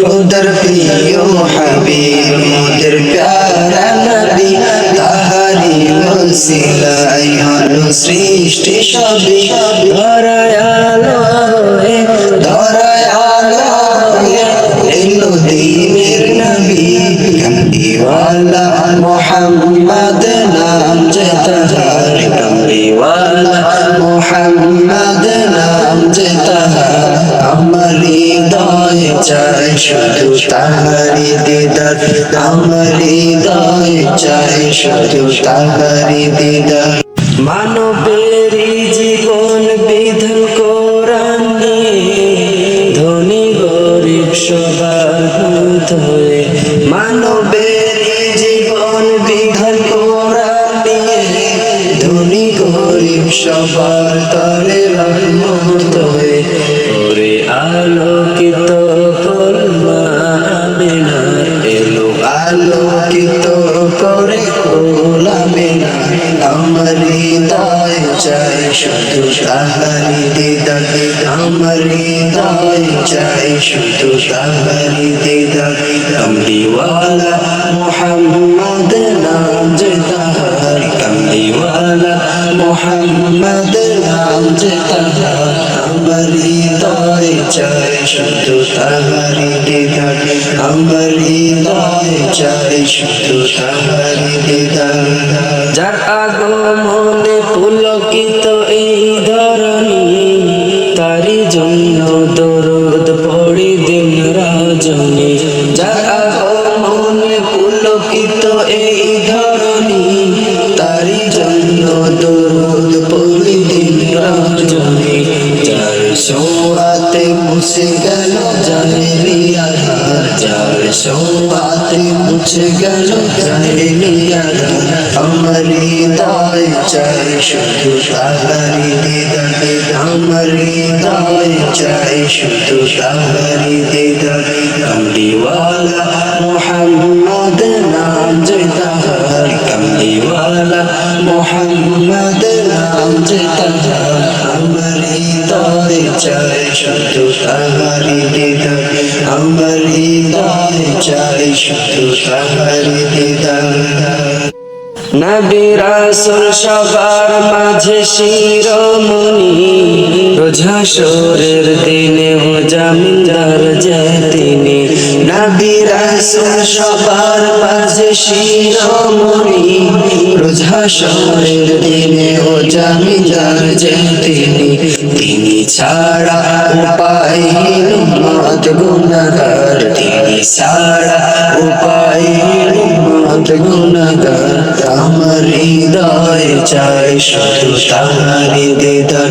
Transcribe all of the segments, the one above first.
খুদার প্রিয় হাবিব মোদের প্যারা নবী তাহারি ওসিলায় হলো সৃষ্টি সবই ধরায়ালো হয়ে ধরায়ালো হয়ে এলো দিনের নবী কামদিওয়ালা মোহাম্মদ নাম যে তাহার কামদিওয়ালা মোহাম্মদ তাহার আমার হৃদয় চাই শুধু তাহারি দিদার। আমার হৃদয় চাই শুধু তাহারি দিদার। মানবেরই জীবন বিধান কোরআন ধনী গরিব সবার হয়ে। মানবেরই জীবন বিধান কোরআন ধনী গরিব সবার আলোকিত কলমা আমেনা এলো আলোকিত করে কোলামেনা আমার হৃদয় চাই শুধু তাহারি দিদার আমার হৃদয় চাই শুধু তাহারি দিদার কমলিওয়ালা মোহাম্মদ নাম যে তাহার মোহাম্মদ নাম যে তাহার আমার হৃদয় চাই শুধু তাহারি দিদার আমার হৃদয় চাই শুধু তাহারি যার আগমনে সোয়াতে মুছে গেল জাহেলিয়া যার। সোয়াতে মুছে গেল জাহেলিয়া আমার হৃদয় চাই শুধু তাহারি দিদার আমার হৃদয় চাই শুধু তাহারি দিদার কমলিওয়ালা মোহাম্মদ নাম যে তাহার। কমলিওয়ালা মোহাম্মদ নাম যে তাহার। আমার হৃদয় চাই শুধু তাহারি দিদার আমার হৃদয় চাই শুধু তাহারি দিদার নবী রাসূল সবার মাঝে শিরোমণি, রোজা হাসরের দিনে ও জামিনদার যে তিনি নবী রাসূল সবার মাঝে শিরোমণি। রোজ হাসরের দিনে ও জামিনদার যে তিনি। তিনি ছাড়া উপায় উম্মত গুনাহগার তিনি ছাড়া উপায় উম্মত গুনাহগার আমার হৃদয় চাই শুধু তাহারি দিদার,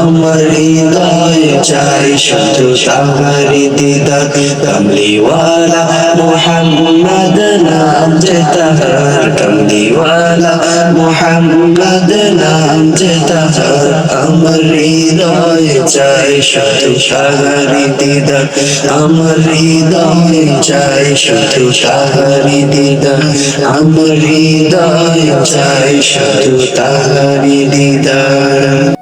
আমার হৃদয় চাই শুধু তাহারি দিদার। কমলিওয়ালা মোহাম্মদ নাম যে তাহার, কমলিওয়ালা মোহাম্মদ নাম যে তাহার, আমার হৃদয় চাই শুধু তাহারি দিদার। আমার হৃদয় চাই শুধু তাহারি দিদার, আমার হৃদয় চাই শুধু তাহারি দিদার।